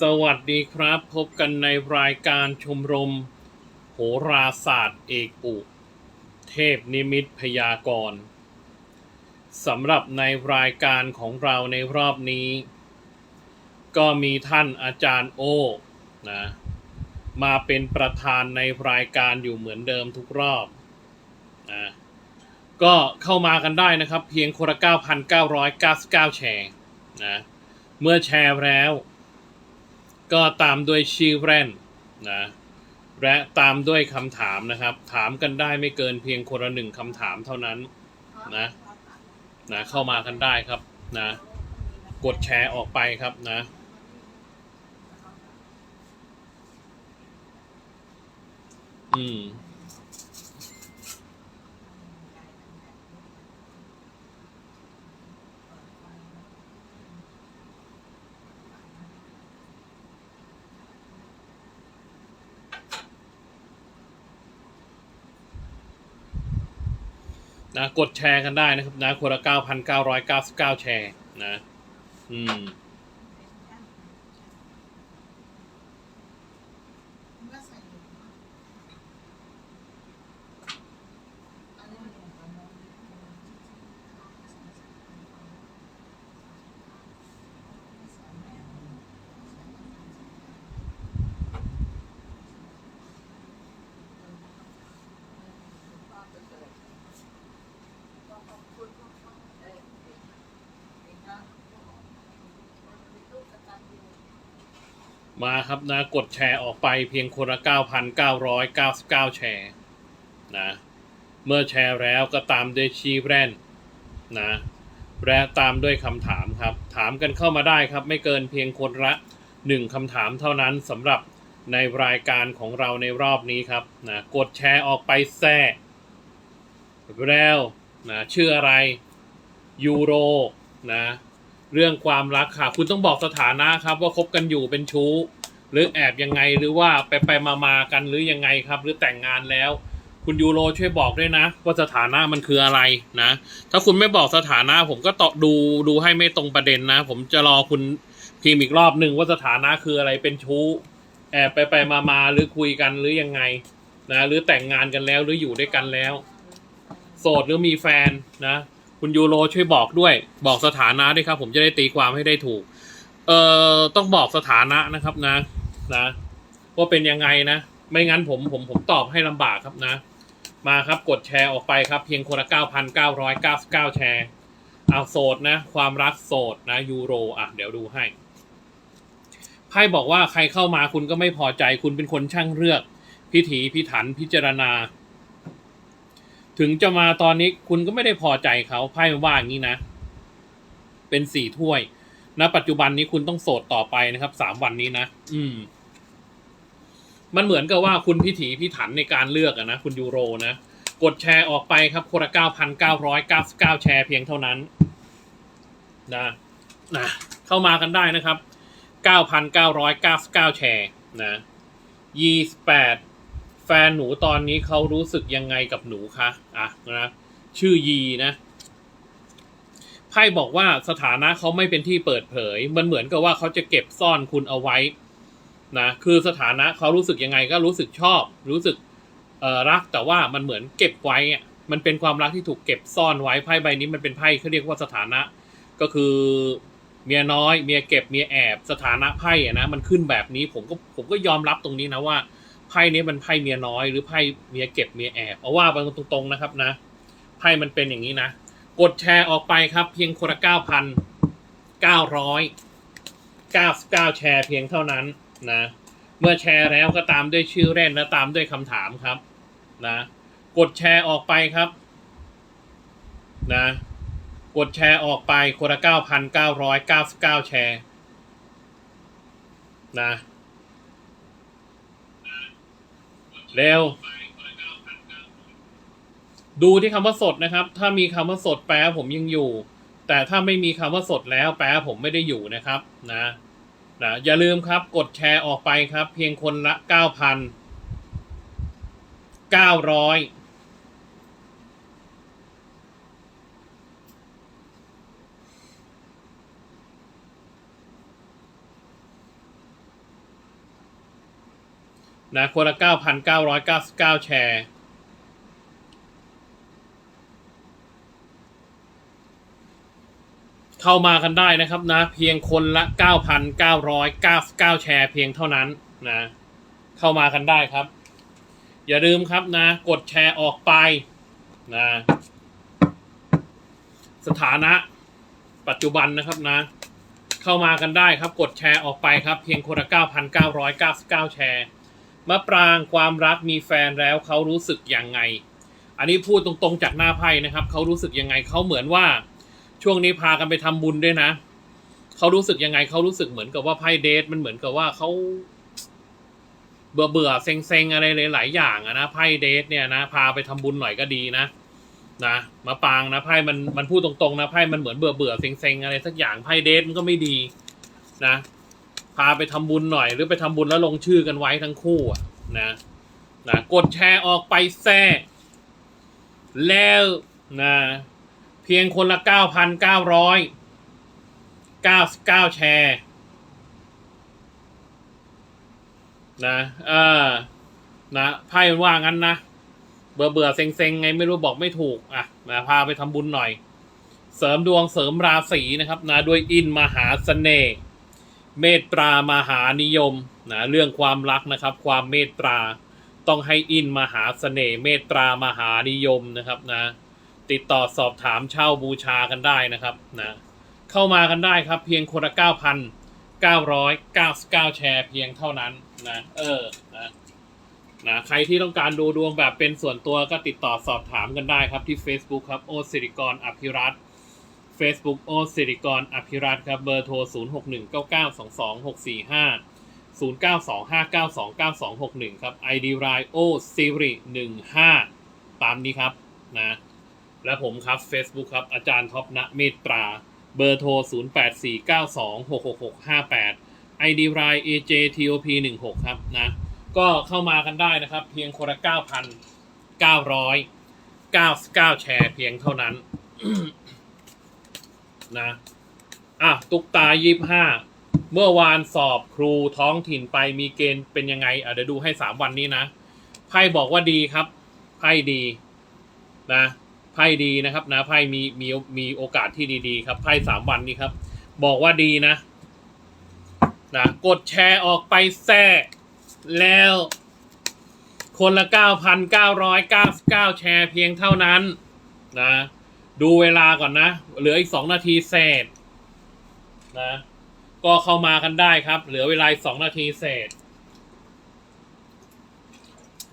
สวัสดีครับ พบกันในรายการชมรม โหราศาสตร์เอกอุ เทพนิมิตพยากรณ์สำหรับในรายการของเราในรอบนี้ ก็มีท่านอาจารย์โอนะมาเป็นประธานในรายการอยู่เหมือนเดิมทุกรอบนะก็เข้ามากันได้นะครับ เพียงคนละ9,999 แชร์นะเมื่อแชร์แล้ว ก็ตามด้วยชื่อแรนนะและตามด้วยคำถามนะครับ ถามกันได้ไม่เกินเพียงคนละหนึ่งคำถามเท่านั้นนะนะเข้ามากันได้ครับนะกดแชร์ออกไปครับนะอืม นะกดแชร์กันได้นะครับนะคนละเก้าพันเก้าร้อยเก้าสิบเก้าแชร์นะ อืม มาครับนะกดแชร์ออกไปเพียงคนละ 9,999 แชร์นะเมื่อแชร์แล้วก็ตามด้วยชีแรนนะและตามด้วยคำถามครับ ถามกันเข้ามาได้ครับ ไม่เกินเพียงคนละหนึ่งคำถามเท่านั้นสำหรับในรายการของเราในรอบนี้ครับนะกดแชร์ออกไปแซ่แล้วนะชื่ออะไรยูโรนะ เรื่องความรักค่ะ คุณต้องบอกสถานะครับ ว่าคบกันอยู่เป็นชู้ หรือแอบยังไงหรือว่าไปไปมามากันหรือยังไงครับ หรือแต่งงานแล้ว คุณยูโรช่วยบอกด้วยนะ ว่าสถานะมันคืออะไรนะ ถ้าคุณไม่บอกสถานะ ผมก็ตอดูดูให้ไม่ตรงประเด็นนะ ผมจะรอคุณพิมพ์อีกรอบหนึ่งว่าสถานะคืออะไรเป็นชู้ แอบไปไปมามาหรือคุยกันหรือยังไงนะหรือแต่งงานกันแล้วหรืออยู่ด้วยกันแล้ว โสดหรือมีแฟนนะ คุณยูโรช่วยบอกด้วย บอกสถานะด้วยครับ ผมจะได้ตีความให้ได้ถูก เอ่อต้องบอกสถานะนะครับนะ นะว่าเป็นยังไงนะ ไม่งั้นผมผมผมตอบให้ลำบากครับนะ มาครับกดแชร์ออกไปครับ เพียงคนละ 9,999 แชร์เอาโสดนะ ความรักโสดนะยูโรอะเดี๋ยวดูให้ไพ่บอกว่าใครเข้ามาคุณก็ไม่พอใจคุณเป็นคนช่างเลือก พิถีพิถันพิจารณา ถึงจะมาตอนนี้คุณก็ไม่ได้พอใจเขาไพ่มันว่าอย่างนี้นะ เป็นสี่ถ้วยณปัจจุบันนี้คุณต้องโสดต่อไปนะครับสามวันนี้นะอืม มันเหมือนกับว่าคุณพิถีพิถันในการเลือกอะนะคุณยูโรนะกดแชร์ออกไปครับคนละเก้าพันเก้าร้อยเก้าสิบเก้าแชร์เพียงเท่านั้น นะนะเข้ามากันได้นะครับเก้าพันเก้าร้อยเก้าสิบเก้าแชร์นะยี่สิบแปด แฟนหนูตอนนี้เขารู้สึกยังไงกับหนูคะอะนะชื่อยีนะไพ่บอกว่าสถานะเขาไม่เป็นที่เปิดเผย มันเหมือนกับว่าเขาจะเก็บซ่อนคุณเอาไว้นะคือสถานะเขารู้สึกยังไงก็รู้สึกชอบ รู้สึกรักแต่ว่ามันเหมือนเก็บไว้อะมันเป็นความรักที่ถูกเก็บซ่อนไว้ไพ่ใบนี้มันเป็นไพ่เขาเรียกว่าสถานะ ก็คือเมียน้อย เมียเก็บเมียแอบสถานะไพ่นะมันขึ้นแบบนี้ผมก็ผมก็ยอมรับตรงนี้นะว่า ไพ่นี้มันไพ่เมียน้อย หรือไพ่เมียเก็บเมียแอบเอาว่าไปตรงๆนะครับนะไพ่มันเป็นอย่างนี้นะ กดแชร์ออกไปครับ เพียงคนละเก้าพันเก้าร้อยเก้าสิบเก้าแชร์เพียงเท่านั้นนะ เมื่อแชร์แล้วก็ตามด้วยชื่อเล่นและตามด้วยคำถามครับนะ กดแชร์ออกไปครับนะกดแชร์ออกไปคนละเก้าพันเก้าร้อยเก้าสิบเก้าแชร์นะ เร็ว ดูที่คำว่าสดนะครับ ถ้ามีคำว่าสดแปลผมยังอยู่ แต่ถ้าไม่มีคำว่าสดแล้วแปลผมไม่ได้อยู่นะครับ นะนะอย่าลืมครับ กดแชร์ออกไปครับ เพียงคนละ เก้าพันเก้าร้อยนะคนละ9,999แชร์เข้ามากันได้นะครับนะ เพียงคนละ 9,999 แชร์เพียงเท่านั้นนะ เข้ามากันได้ครับ อย่าลืมครับนะ กดแชร์ออกไปนะ สถานะ ปัจจุบันนะครับนะ เข้ามากันได้ครับ กดแชร์ออกไปครับ เพียงคนละ 9,999 แชร์ มะปรางความรักมีแฟนแล้วเขารู้สึกยังไง อันนี้พูดตรงๆจากหน้าไพ่นะครับเขารู้สึกยังไงเขาเหมือนว่า ช่วงนี้พากันไปทำบุญด้วยนะเขารู้สึกยังไงเขารู้สึกเหมือนกับว่าไพ่เดทมันเหมือนกับว่าเขาเบื่อเบื่อๆเซ็งเซ็งๆอะไรหลาย ๆ อย่างอะนะไพ่เดทเนี่ยนะพาไปทำบุญหน่อยก็ดีนะนะมาปางนะไพ่มันมันพูดตรงๆนะไพ่มันเหมือนเบื่อเบื่อๆเซ็งเซ็งๆอะไรสักอย่างไพ่เดทมันก็ไม่ดีนะ พาไปทำบุญหน่อย หรือไปทำบุญแล้วลงชื่อกันไว้ทั้งคู่อะนะนะกดแชร์ออกไปแซ่แล้วนะเพียงคนละ 9,999 แชร์นะเออนะไพ่มันว่างั้นนะเบื่อเบื่อเซ็งเซ็งไงไม่รู้บอกไม่ถูกอะนะพาไปทำบุญหน่อย เสริมดวงเสริมราศีนะครับนะด้วยอินมหาเสน่ห์ เมตตามหานิยมนะเรื่องความรักนะครับ ความเมตตาต้องให้อินมหาเสน่ห์เมตตามหานิยมนะครับนะติดต่อสอบถามเช่าบูชากันได้นะครับนะเข้ามากันได้ครับ เพียงคนละ 9,999 แชร์เพียงเท่านั้นนะเออนะนะใครที่ต้องการดูดวงแบบเป็นส่วนตัวก็ติดต่อสอบถามกันได้ครับที่ Facebook ครับ โอสิริกรอภิรัตน์ Facebook โอสิริกรอภิรัตครับ เบอร์โทร 0619922645 0925929261 ครับ ID r i o s i r i 15ตามนี้ครับนะและผมครับ Facebook ครับ อาจารย์ท็อปณเมตตรา เบอร์โทร 0849266658 ID r i AJTOP 16ครับนะก็เข้ามากันได้นะครับ เพียงคนละ9,999 แชร์เพียงเท่านั้น นะอะตุกตา25เมื่อวานสอบครูท้องถิ่นไปมีเกณฑ์เป็นยังไงอะเดี๋ยวดูให้3วันนี้นะไพ่บอกว่าดีครับไพ่ดีนะไพ่ดีนะครับนะไพ่มีมีมีโอกาสที่ดีๆ ครับไพ่สามวันนี้ครับ บอกว่าดีนะนะกดแชร์ออกไปแท้แล้ว คนละเก้าพันเก้าร้อยเก้าสิบเก้าแชร์เพียงเท่านั้นนะ ดูเวลาก่อนนะ เหลืออีกสองนาทีเศษนะ ก็เข้ามากันได้ครับ เหลือเวลาสองนาทีเศษ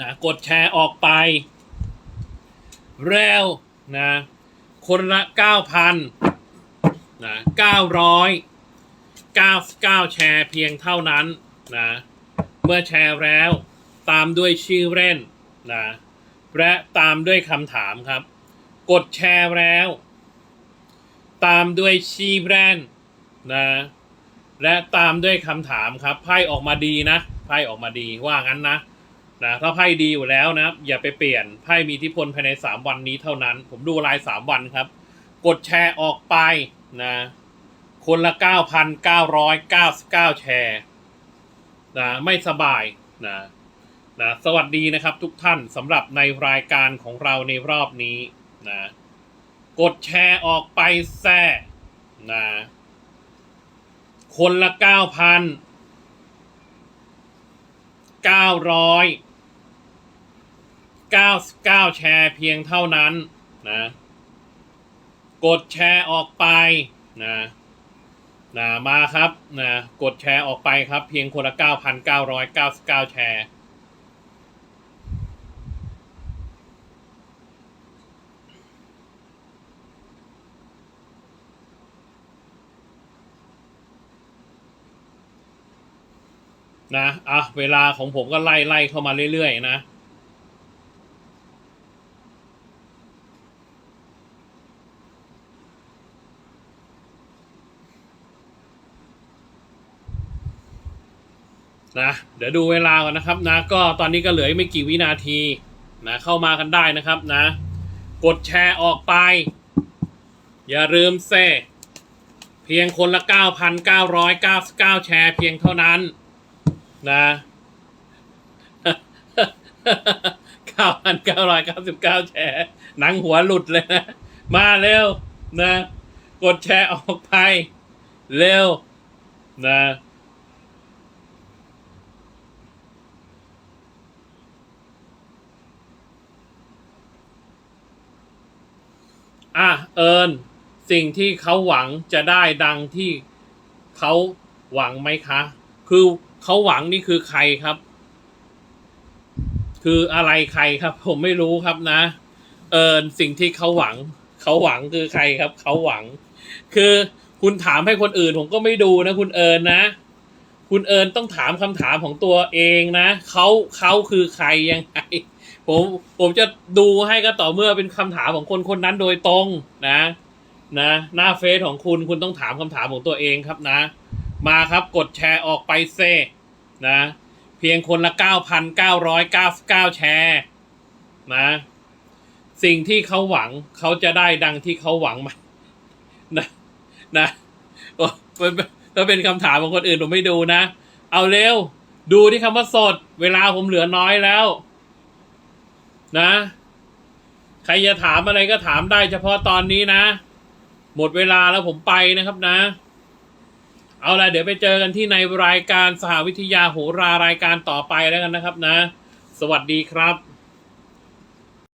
นะกดแชร์ออกไปแล้วนะ คนละเก้าพันนะเก้าร้อยเก้าเก้าแชร์เพียงเท่านั้นนะ เมื่อแชร์แล้ว ตามด้วยชื่อเล่นนะและตามด้วยคำถามครับ กดแชร์แล้ว ตามด้วยชื่อแบรนด์นะ และตามด้วยคำถามครับ ไพ่ออกมาดีนะ ไพ่ออกมาดีว่างั้นนะนะถ้าไพ่ดีอยู่แล้วนะ อย่าไปเปลี่ยนไพ่มีอิทธิพลภายในสามวันนี้เท่านั้น ผมดูรายสามวันครับ กดแชร์ออกไปนะ คนละเก้าพันเก้าร้อยเก้าสิบเก้าแชร์นะไม่สบายนะนะสวัสดีนะครับทุกท่านสำหรับในรายการของเราในรอบนี้ นะกดแชร์ออกไปแซ่นะคนละเก้าพันเก้าร้อย99แชร์เพียงเท่านั้นนะกดแชร์ออกไปนะนะมาครับนะกดแชร์ออกไปครับ เพียงคนละ9,999แชร์ นะอะเวลาของผมก็ไล่ไล่เข้ามาเรื่อยๆนะนะเดี๋ยวดูเวลาก่อนนะครับนะก็ตอนนี้ก็เหลือไม่กี่วินาทีนะเข้ามากันได้นะครับนะ กดแชร์ออกไป อย่าลืมเซเพียงคนละ 9,999 แชร์เพียงเท่านั้น นะเก้าพันเก้าร้อยเก้าสิบเก้าแชร์หนังหัวหลุดเลยนะ มาเร็วนะ กดแชร์ออกไป เร็วนะอะเอิญสิ่งที่เขาหวังจะได้ดังที่เขาหวังไหมคะ คือ เขาหวังนี่คือใครครับ คืออะไรใครครับ ผมไม่รู้ครับนะ เอิญสิ่งที่เขาหวัง เขาหวังคือใครครับ เขาหวัง คือคุณถามให้คนอื่น ผมก็ไม่ดูนะคุณเอิญนะ คุณเอิญต้องถามคำถามของตัวเองนะเขาเขาคือใครยังไงผมผมจะดูให้ก็ต่อเมื่อเป็นคำถามของคนคนนั้นโดยตรงนะ นะ หน้าเฟซของคุณคุณต้องถามคำถามของตัวเองครับนะ มาครับกดแชร์ออกไปเซ นะ เพียงคนละ 9,999 แชร์นะ สิ่งที่เขาหวังเขาจะได้ดังที่เขาหวังไหมนะนะโอ้เป็นถ้าเป็นคำถามของคนอื่นผมไม่ดูนะ เอาเร็ว ดูที่คำว่าสด เวลาผมเหลือน้อยแล้ว นะ ใครจะถามอะไรก็ถามได้เฉพาะตอนนี้นะ หมดเวลาแล้วผมไปนะครับนะ เอาละเดี๋ยวไปเจอกันที่ในรายการสหวิทยาโหรารายการต่อไปแล้วกันนะครับนะ สวัสดีครับ